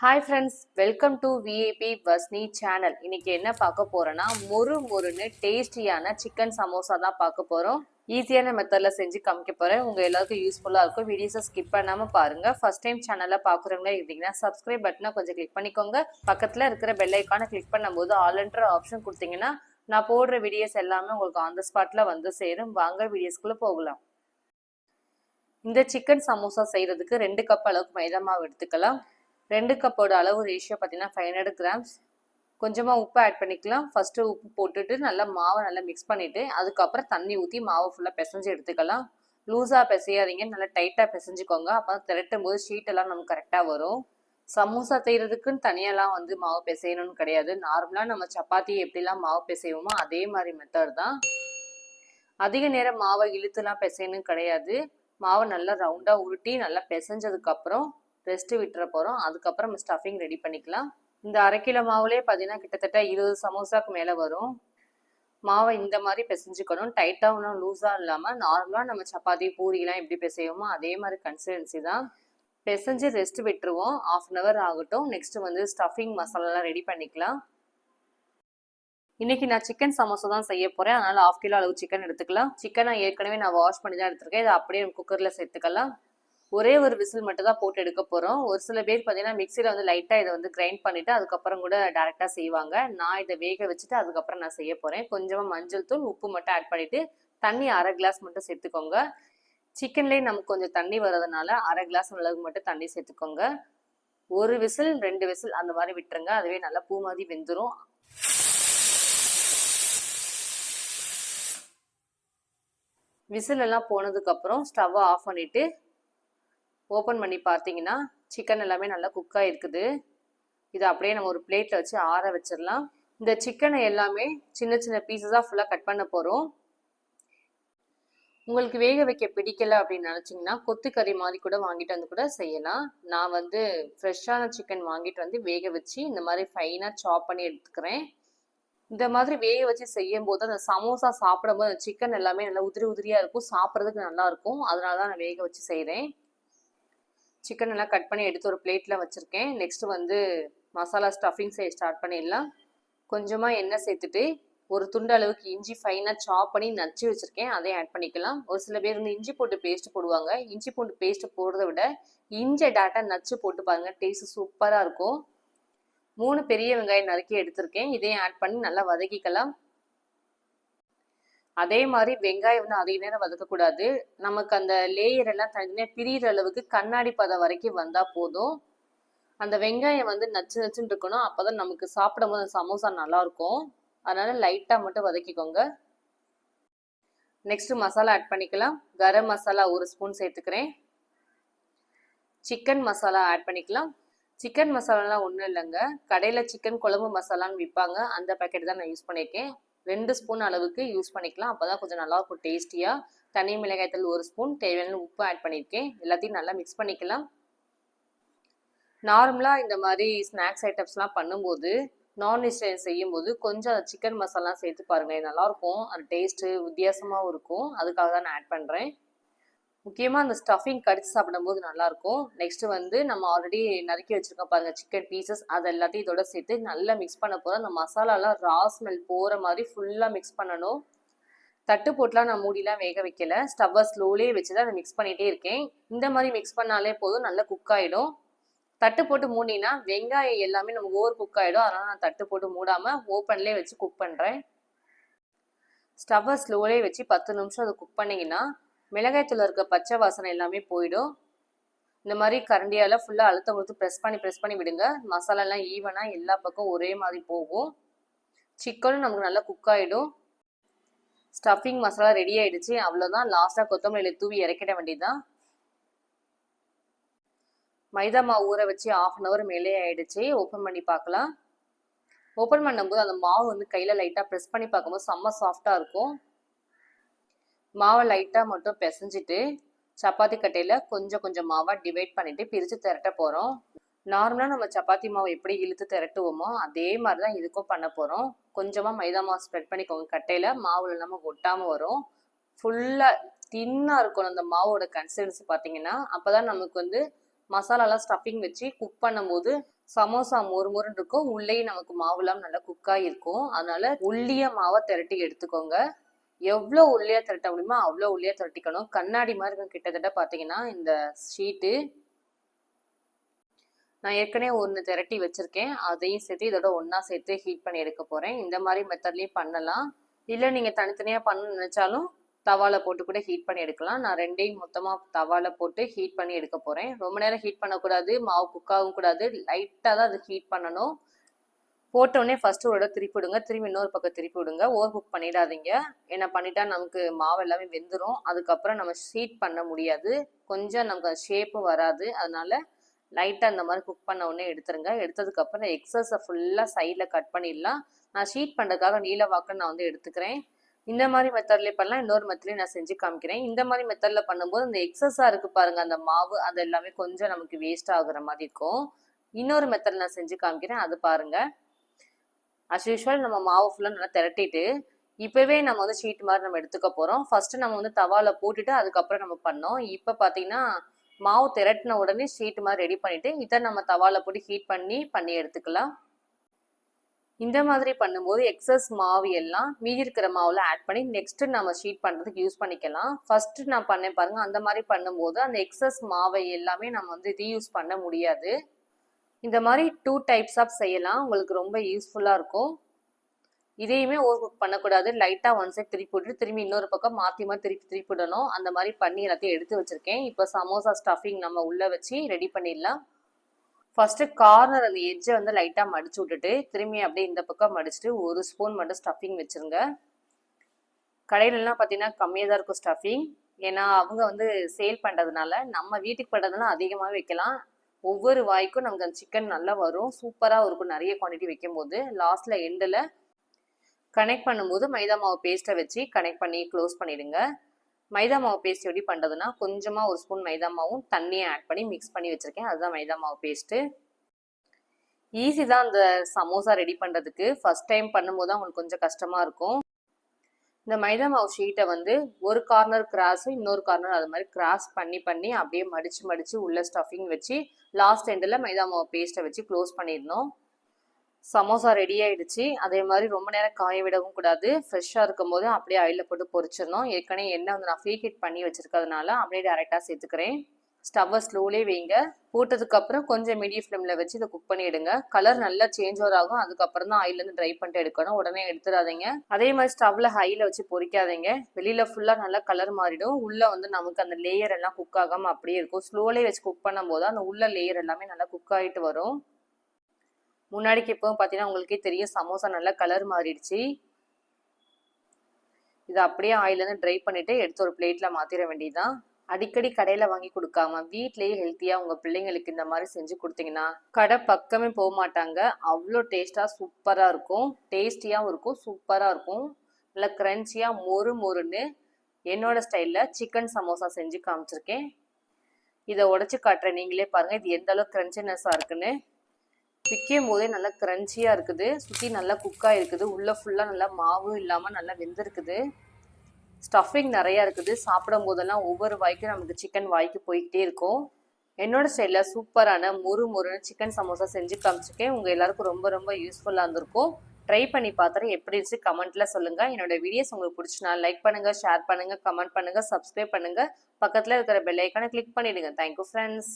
Hi friends welcome to விஏபி வஸ்னி channel இன்னைக்கு என்ன பார்க்க போறோம்னா மொறு மொறுன்னு டேஸ்டியான சிக்கன் சமோசா தான் பார்க்க போறோம். ஈஸியான மெத்தடில் செஞ்சு காமிக்க போகிறேன் உங்கள் எல்லாருக்கும் யூஸ்ஃபுல்லாக இருக்கும். வீடியோஸை ஸ்கிப் பண்ணாமல் பாருங்கள் ஃபஸ்ட் டைம் சேனலில் பாக்குறவங்க இருந்தீங்கன்னா சப்ஸ்கிரைப் பட்டனை கொஞ்சம் கிளிக் பண்ணிக்கோங்க. பக்கத்தில் இருக்கிற பெல் ஐக்கானை கிளிக் பண்ணும்போது ஆல்ன்ற ஆப்ஷன் கொடுத்தீங்கன்னா நான் போடுற வீடியோஸ் எல்லாமே உங்களுக்கு ஆன் த ஸ்பாட்டில் வந்து சேரும். வாங்க வீடியோஸ்க்குள்ளே போகலாம். இந்த சிக்கன் சமோசா செய்கிறதுக்கு ரெண்டு கப் அளவுக்கு மைதா மாவு எடுத்துக்கலாம். ரெண்டு கப்போட அளவு ரேஷியோ பார்த்தீங்கன்னா ஃபைவ் ஹண்ட்ரட் கிராம்ஸ் கொஞ்சமாக உப்பு ஆட் பண்ணிக்கலாம். ஃபஸ்ட்டு உப்பு போட்டுட்டு நல்லா மாவை நல்லா மிக்ஸ் பண்ணிவிட்டு அதுக்கப்புறம் தண்ணி ஊற்றி மாவை ஃபுல்லாக பிசைஞ்சு எடுத்துக்கலாம். லூஸாக பிசையாதீங்க. நல்லா டைட்டாக பிசைஞ்சுக்கோங்க. அப்போ தான் திரட்டும் போது ஷீட்டெல்லாம் நமக்கு கரெக்டாக வரும். சமோசா செய்கிறதுக்குன்னு தனியாலாம் வந்து மாவு பிசையணும்னு கிடையாது. நார்மலாக நம்ம சப்பாத்தி எப்படிலாம் மாவு பிசைவோமோ அதே மாதிரி மெத்தட் தான். அதிக நேரம் மாவை இழுத்துலாம் பிசையணும் கிடையாது. மாவை நல்லா ரவுண்டாக உருட்டி நல்லா பிசைஞ்சதுக்கப்புறம் ரெஸ்ட்டு விட்டுற போகிறோம் அதுக்கப்புறம் ஸ்டஃபிங் ரெடி பண்ணிக்கலாம். இந்த அரை கிலோ மாவுலேயே பார்த்தீங்கன்னா கிட்டத்தட்ட இருபது சமோசாக்கு மேலே வரும். மாவை இந்த மாதிரி பிசைஞ்சுக்கணும். டைட்டாக ஒன்றும் லூஸாக இல்லாமல் நார்மலாக நம்ம சப்பாத்தி பூரிலாம் எப்படி பிசைவோமோ அதே மாதிரி கன்சிஸ்டன்சி தான். பிசைஞ்சு ரெஸ்ட் விட்டுருவோம். ஆஃப் அன் ஹவர் ஆகட்டும். நெக்ஸ்ட் வந்து ஸ்டஃபிங் மசாலாலாம் ரெடி பண்ணிக்கலாம். இன்றைக்கி நான் சிக்கன் சமோசா தான் செய்ய போகிறேன் அதனால் ஆஃப் கிலோ அளவு சிக்கன் எடுத்துக்கலாம். சிக்கனை ஏற்கனவே நான் வாஷ் பண்ணி தான் எடுத்துருக்கேன். இதை அப்படியே குக்கரில் சேர்த்துக்கலாம். ஒரே ஒரு விசில் மட்டும் தான் போட்டு எடுக்க போகிறோம் ஒரு சில பேர் பார்த்தீங்கன்னா மிக்சியில் வந்து லைட்டாக இதை வந்து கிரைண்ட் பண்ணிட்டு அதுக்கப்புறம் கூட டேரெக்டாக செய்வாங்க. நான் இதை வேக வச்சுட்டு அதுக்கப்புறம் நான் செய்ய போகிறேன் கொஞ்சமாக மஞ்சள் தூள் உப்பு மட்டும் ஆட் பண்ணிவிட்டு தண்ணி அரை கிளாஸ் மட்டும் சேர்த்துக்கோங்க. சிக்கன்லேயே நமக்கு கொஞ்சம் தண்ணி வர்றதுனால அரை கிளாஸ் அளவுக்கு மட்டும் தண்ணி சேர்த்துக்கோங்க. ஒரு விசில் ரெண்டு விசில் அந்த மாதிரி விட்டுருங்க. அதுவே நல்லா பூ மாதிரி வெந்துடும் விசில் எல்லாம் போனதுக்கப்புறம் ஸ்டவ்வை ஆஃப் பண்ணிவிட்டு ஓப்பன் பண்ணி பார்த்தீங்கன்னா சிக்கன் எல்லாமே நல்லா குக்காக இருக்குது இதை அப்படியே நம்ம ஒரு பிளேட்டில் வச்சு ஆற வச்சிடலாம். இந்த சிக்கனை எல்லாமே சின்ன சின்ன பீசஸாக ஃபுல்லாக கட் பண்ண போகிறோம் உங்களுக்கு வேக வைக்க பிடிக்கல அப்படின்னு நினச்சிங்கன்னா கொத்துக்கறி மாதிரி கூட வாங்கிட்டு வந்து கூட செய்யலாம். நான் வந்து ஃப்ரெஷ்ஷான சிக்கன் வாங்கிட்டு வந்து வேக வச்சு இந்த மாதிரி ஃபைனாக சாப் பண்ணி எடுத்துக்கிறேன். இந்த மாதிரி வேக வச்சு செய்யும் போது அந்த சமோசா சாப்பிடும்போது அந்த சிக்கன் எல்லாமே நல்லா உதிரி உதிரியாக இருக்கும். சாப்பிட்றதுக்கு நல்லாயிருக்கும் அதனால தான் நான் வேக வச்சு செய்கிறேன் சிக்கன் எல்லாம் கட் பண்ணி எடுத்து ஒரு பிளேட்டில் வச்சுருக்கேன். நெக்ஸ்ட்டு வந்து மசாலா ஸ்டஃபிங் செய்ய ஸ்டார்ட் பண்ணிடலாம். கொஞ்சமாக எண்ணெய் சேர்த்துட்டு ஒரு துண்டு அளவுக்கு இஞ்சி ஃபைனாக சாப் பண்ணி நச்சு வச்சுருக்கேன். அதையும் ஆட் பண்ணிக்கலாம். ஒரு சில பேர் வந்து இஞ்சி போட்டு பேஸ்ட் போடுவாங்க. இஞ்சி போட்டு பேஸ்ட் போடுறத விட இஞ்சி டேட்டா நச்சு போட்டு பாருங்கள் டேஸ்ட் சூப்பராக இருக்கும். மூணு பெரிய வெங்காயம் நறுக்கி எடுத்திருக்கேன். இதையும் ஆட் பண்ணி நல்லா வதக்கிக்கலாம். அதே மாதிரி வெங்காயம் வந்து அதிக நேரம் வதக்கக்கூடாது நமக்கு அந்த லேயர் எல்லாம் தனித்தனியாக பிரியிற அளவுக்கு கண்ணாடி பதம் வரைக்கும் வந்தால் போதும். அந்த வெங்காயம் வந்து நச்சு நச்சுன்னு இருக்கணும். அப்போ தான் நமக்கு சாப்பிடும் போது சமோசா நல்லாயிருக்கும். அதனால் லைட்டாக மட்டும் வதக்கிக்கோங்க. நெக்ஸ்ட் மசாலா ஆட் பண்ணிக்கலாம். கரம் மசாலா ஒரு ஸ்பூன் சேர்த்துக்கிறேன். சிக்கன் மசாலா ஆட் பண்ணிக்கலாம். சிக்கன் மசாலாலாம் ஒன்றும் இல்லைங்க. கடையில் சிக்கன் குழம்பு மசாலான்னு விற்பாங்க அந்த பேக்கெட் தான் நான் யூஸ் பண்ணியிருக்கேன். ரெண்டு ஸ்பூன் அளவுக்கு யூஸ் பண்ணிக்கலாம். அப்போ தான் கொஞ்சம் நல்லாயிருக்கும் டேஸ்டியாக தனி மிளகாய்த்தூள் ஒரு ஸ்பூன் தேவையான உப்பு ஆட் பண்ணியிருக்கேன் எல்லாத்தையும் நல்லா மிக்ஸ் பண்ணிக்கலாம். நார்மலாக இந்த மாதிரி ஸ்நாக்ஸ் ஐட்டம்ஸ்லாம் பண்ணும்போது நான்வெஜ் செய்யும்போது கொஞ்சம் சிக்கன் மசாலாம் சேர்த்து பாருங்கள் நல்லாயிருக்கும். அந்த டேஸ்ட்டு வித்தியாசமாகவும் இருக்கும். அதுக்காக தான் நான் ஆட் பண்ணுறேன் முக்கியமாக அந்த ஸ்டஃபிங் கடிச்சு சாப்பிடும்போது நல்லாயிருக்கும். நெக்ஸ்ட்டு வந்து நம்ம ஆல்ரெடி நறுக்கி வச்சுருக்கோம் பாருங்கள் சிக்கன் பீசஸ் அது எல்லாத்தையும் இதோட சேர்த்து நல்லா மிக்ஸ் பண்ண போகிறோம் அந்த மசாலாலாம் ரா ஸ்மெல் போகிற மாதிரி ஃபுல்லாக மிக்ஸ் பண்ணணும். தட்டு போட்டுலாம் நான் மூடிலாம் வேக வைக்கல. ஸ்டவ்வை ஸ்லோலே வச்சு தான் அதை மிக்ஸ் பண்ணிகிட்டே இருக்கேன். இந்த மாதிரி மிக்ஸ் பண்ணாலே போதும் நல்லா குக் ஆகிடும் தட்டு போட்டு மூடினா வெங்காயம் எல்லாமே நமக்கு ஓவர் குக் ஆகிடும் அதனால் நான் தட்டு போட்டு மூடாமல் ஓப்பன்லேயே வச்சு குக் பண்ணுறேன் ஸ்டவ்வை ஸ்லோலே வச்சு பத்து நிமிஷம் அதை குக் பண்ணிங்கன்னா மிளகாய்த்தூள் இருக்க பச்சை வாசனை எல்லாமே போயிடும். இந்த மாதிரி கரண்டியால் ஃபுல்லாக அழுத்த கொடுத்து ப்ரெஸ் பண்ணி ப்ரெஸ் பண்ணி விடுங்க. மசாலாலாம் ஈவனாக எல்லா பக்கம் ஒரே மாதிரி போகும். சிக்கனும் நமக்கு நல்லா குக் ஆகிடும் ஸ்டஃபிங் மசாலா ரெடி ஆகிடுச்சு அவ்வளோதான் லாஸ்ட்டாக கொத்தமல்லியில் தூவி இறக்கிட வேண்டியதுதான். மைதா மாவு ஊற வச்சு ஆஃப் அன் ஹவர் மேலே ஆகிடுச்சு ஓப்பன் பண்ணி பார்க்கலாம். ஓப்பன் பண்ணும்போது அந்த மாவு வந்து கையில் லைட்டாக ப்ரெஸ் பண்ணி பார்க்கும்போது செம்ம சாஃப்டாக இருக்கும். மாவை லைட்டாக மட்டும் பிசைஞ்சிட்டு சப்பாத்தி கட்டையில் கொஞ்சம் கொஞ்சம் மாவாக டிவைட் பண்ணிவிட்டு பிரித்து திரட்ட போகிறோம் நார்மலாக நம்ம சப்பாத்தி மாவு எப்படி இழுத்து திரட்டுவோமோ அதே மாதிரி தான் இதுக்கும் பண்ண போகிறோம் கொஞ்சமாக மைதா மாவு ஸ்ப்ரெட் பண்ணிக்கோங்க. கட்டையில் மாவில் நம்ம ஒட்டாமல் வரும். ஃபுல்லாக தின்னாக இருக்கணும் அந்த மாவோட கன்சிஸ்டன்சி பார்த்தீங்கன்னா அப்போ தான் நமக்கு வந்து மசாலாலாம் ஸ்டஃபிங் வச்சு குக் பண்ணும்போது சமோசா மொறு மொறுன்னு இருக்கும். உள்ளேயும் நமக்கு மாவுலாம் நல்லா குக்காக இருக்கும் அதனால உள்ளிய மாவை திரட்டி எடுத்துக்கோங்க. எவ்வளோ உள்ளே திரட்ட முடியுமோ அவ்வளோ உள்ளே திரட்டிக்கணும். கண்ணாடி மாதிரி இருக்கும். கிட்டத்தட்ட பார்த்தீங்கன்னா இந்த ஷீட்டு நான் ஏற்கனவே ஒன்று திரட்டி வச்சுருக்கேன். அதையும் சேர்த்து இதோட ஒன்றா சேர்த்து ஹீட் பண்ணி எடுக்க போகிறேன் இந்த மாதிரி மெத்தட்லேயும் பண்ணலாம். இல்லை நீங்கள் தனித்தனியாக பண்ண நினச்சாலும் தவாவில் போட்டு கூட ஹீட் பண்ணி எடுக்கலாம். நான் ரெண்டையும் மொத்தமாக தவாவில் போட்டு ஹீட் பண்ணி எடுக்க போகிறேன் ரொம்ப நேரம் ஹீட் பண்ணக்கூடாது. மாவு குக்காகவும் கூடாது. லைட்டாக தான் அது ஹீட் பண்ணணும். போட்டோடனே ஃபர்ஸ்ட் ஒரு இடம் திருப்பி விடுங்க. திரும்பி இன்னொரு பக்கம் திருப்பி விடுங்க. ஓவர் குக் பண்ணிடாதீங்க. ஏன்னா பண்ணிட்டா நமக்கு மாவு எல்லாமே வெந்துடும் அதுக்கப்புறம் நம்ம ஹீட் பண்ண முடியாது. கொஞ்சம் நமக்கு ஷேப்பும் வராது. அதனால லைட்டாக அந்த மாதிரி குக் பண்ண உடனே எடுத்துருங்க. எடுத்ததுக்கப்புறம் எக்ஸஸை ஃபுல்லாக சைடில் கட் பண்ணிடலாம். நான் ஷீட் பண்ணுறதுக்காக நீல வாக்கு நான் வந்து எடுத்துக்கிறேன். இந்த மாதிரி மெத்தட்லேயே பண்ணலாம். இன்னொரு மெத்தட்லேயும் நான் செஞ்சு காமிக்கிறேன். இந்த மாதிரி மெத்தடில் பண்ணும்போது அந்த எக்ஸஸாக இருக்குது பாருங்கள் அந்த மாவு. அது எல்லாமே கொஞ்சம் நமக்கு வேஸ்ட் ஆகுற மாதிரி இருக்கும். இன்னொரு மெத்தட் நான் செஞ்சு காமிக்கிறேன். அது பாருங்கள் அஸ் யூஷுவல் நம்ம மாவு ஃபுல்லாக நல்லா திரட்டிட்டு இப்போவே நம்ம வந்து ஷீட் மாதிரி நம்ம எடுத்துக்க போகிறோம் ஃபஸ்ட்டு நம்ம வந்து தவாவில் போட்டுட்டு அதுக்கப்புறம் நம்ம பண்ணோம். இப்போ பார்த்தீங்கன்னா மாவு திரட்டின உடனே ஷீட் மாதிரி ரெடி பண்ணிவிட்டு இதை நம்ம தவாவில் போட்டு ஹீட் பண்ணி பண்ணி எடுத்துக்கலாம். இந்த மாதிரி பண்ணும்போது எக்ஸஸ் மாவு எல்லாம் மீதி இருக்கிற மாவில் ஆட் பண்ணி நெக்ஸ்ட்டு நம்ம ஷீட் பண்ணுறதுக்கு யூஸ் பண்ணிக்கலாம். ஃபஸ்ட்டு நான் பண்ணேன் பாருங்கள் அந்த மாதிரி பண்ணும்போது அந்த எக்ஸஸ் மாவை எல்லாமே நம்ம வந்து ரீயூஸ் பண்ண முடியாது. இந்த மாதிரி டூ டைப்ஸ் ஆஃப் செய்யலாம். உங்களுக்கு ரொம்ப யூஸ்ஃபுல்லாக இருக்கும். இதையுமே ஓவர் குக் பண்ணக்கூடாது லைட்டாக ஒன் சைட் திருப்பி விட்டுட்டு திரும்பி இன்னொரு பக்கம் மாற்றி மாற்றி திருப்பி திருப்பி விடணும் அந்த மாதிரி பண்ணி எல்லாத்தையும் எடுத்து வச்சுருக்கேன். இப்போ சமோசா ஸ்டஃபிங் நம்ம உள்ளே வச்சு ரெடி பண்ணிடலாம். ஃபஸ்ட்டு கார்னர் அந்த எட்ஜை வந்து லைட்டாக மடிச்சு விட்டுட்டு திரும்பி அப்படியே இந்த பக்கம் மடிச்சுட்டு ஒரு ஸ்பூன் மட்டும் ஸ்டஃபிங் வச்சுருங்க. கடையிலலாம் பார்த்தீங்கன்னா கம்மியாக தான் இருக்கும் ஸ்டஃபிங் ஏன்னா அவங்க வந்து சேல் பண்ணுறதுனால நம்ம வீட்டுக்கு பண்ணுறதுனால அதிகமாக வைக்கலாம். ஒவ்வொரு வாய்க்கும் நமக்கு அந்த சிக்கன் நல்லா வரும். சூப்பராக இருக்கும் நிறைய குவான்டிட்டி வைக்கும்போது. லாஸ்ட்டில் எண்டில் கனெக்ட் பண்ணும்போது மைதா மாவு பேஸ்ட்டை வச்சு கனெக்ட் பண்ணி க்ளோஸ் பண்ணிவிடுங்க மைதா மாவு பேஸ்ட் எப்படி பண்ணுறதுன்னா கொஞ்சமாக ஒரு ஸ்பூன் மைதா மாவும் தண்ணியை ஆட் பண்ணி மிக்ஸ் பண்ணி வச்சுருக்கேன். அதுதான் மைதா மாவு பேஸ்ட்டு ஈஸி தான் அந்த சமோசா ரெடி பண்ணுறதுக்கு ஃபஸ்ட் டைம் பண்ணும்போது தான் உங்களுக்கு கொஞ்சம் கஷ்டமாக இருக்கும். இந்த மைதா மாவு ஷீட்டை வந்து ஒரு கார்னர் கிராஸும் இன்னொரு கார்னர் அது மாதிரி கிராஸ் பண்ணி பண்ணி அப்படியே மடித்து மடித்து உள்ள ஸ்டஃபிங் வச்சு லாஸ்ட் எண்டில் மைதா மாவு பேஸ்ட்டை வச்சு க்ளோஸ் பண்ணிடணும். சமோசா ரெடி ஆயிடுச்சு. அதே மாதிரி ரொம்ப நேரம் காய விடவும் கூடாது. ஃப்ரெஷ்ஷாக இருக்கும் போது அப்படியே ஆயிலில் போட்டு பொரிச்சிடணும். ஏற்கனவே எண்ணெய் வந்து நான் ஃப்ரீ ஹீட் பண்ணி வச்சிருக்கிறதுனால அப்படியே டேரெக்டாக சேர்த்துக்கிறேன். ஸ்டவ்வை ஸ்லோலே வைங்க. போட்டதுக்கப்புறம் கொஞ்சம் மீடியம் ஃப்ளேமில் வச்சு இதை குக் பண்ணிவிடுங்க கலர் நல்லா சேஞ்ச் ஓவர் ஆகும். அதுக்கப்புறம் தான் ஆயிலேருந்து ட்ரை பண்ணிட்டு எடுக்கணும். உடனே எடுத்துடாதீங்க. அதே மாதிரி ஸ்டவ்வில் ஹையில் வச்சு பொறிக்காதீங்க. வெளியில் ஃபுல்லாக நல்லா கலர் மாறிடும். உள்ளே வந்து நமக்கு அந்த லேயர் எல்லாம் குக் ஆகாமல் அப்படியே இருக்கும். ஸ்லோலே வச்சு குக் பண்ணும்போது அந்த உள்ள லேயர் எல்லாமே நல்லா குக் ஆகிட்டு வரும். முன்னாடிக்கு இப்போ பார்த்தீங்கன்னா உங்களுக்கே தெரியும். சமோசா நல்லா கலர் மாறிடுச்சு. இதை அப்படியே ஆயிலேருந்து ட்ரை பண்ணிவிட்டு எடுத்து ஒரு பிளேட்டில் மாற்றிட வேண்டியதுதான். அடிக்கடி கடையில் வாங்கி கொடுக்காம வீட்லயே ஹெல்த்தியாக உங்கள் பிள்ளைங்களுக்கு இந்த மாதிரி செஞ்சு கொடுத்தீங்கன்னா கடை பக்கமே போக மாட்டாங்க. அவ்வளோ டேஸ்ட்டாக சூப்பராக இருக்கும். டேஸ்டியாகவும் இருக்கும். சூப்பராக இருக்கும். நல்லா கிரன்ச்சியா மொறு மொறுன்னு என்னோட ஸ்டைலில் சிக்கன் சமோசா செஞ்சு காமிச்சிருக்கேன். இதை உடச்சி காட்டுறேன். நீங்களே பாருங்கள் இது எந்த அளவுக்கு க்ரன்ச்சினஸ்ஸாக இருக்குன்னு. விற்கும் போதே நல்லா கிரன்ச்சியாக இருக்குது. சுற்றி நல்லா குக்காக இருக்குது. உள்ளே ஃபுல்லாக நல்லா மாவும் இல்லாமல் நல்லா வெந்திருக்குது. ஸ்டஃபிங் நிறையா இருக்குது. சாப்பிடும் போதெல்லாம் ஒவ்வொரு வாய்க்கும் நமக்கு சிக்கன் வாய்க்கு போய்கிட்டே இருக்கும். என்னோட ஸ்டைலில் சூப்பரான முறு முறுன்னு சிக்கன் சமோசா செஞ்சு காமிச்சிருக்கேன். உங்கள் எல்லாருக்கும் ரொம்ப ரொம்ப யூஸ்ஃபுல்லாக இருந்திருக்கும். ட்ரை பண்ணி பார்த்துட்டு எப்படி இருந்துச்சு கமெண்ட்டில் சொல்லுங்கள் என்னோட வீடியோஸ் உங்களுக்கு பிடிச்சினா லைக் பண்ணுங்கள் ஷேர் பண்ணுங்கள் கமெண்ட் பண்ணுங்கள் சப்ஸ்கிரைப் பண்ணுங்கள் பக்கத்தில் இருக்கிற பெல் ஐக்கானை கிளிக் பண்ணிவிடுங்க தேங்க்யூ ஃப்ரெண்ட்ஸ்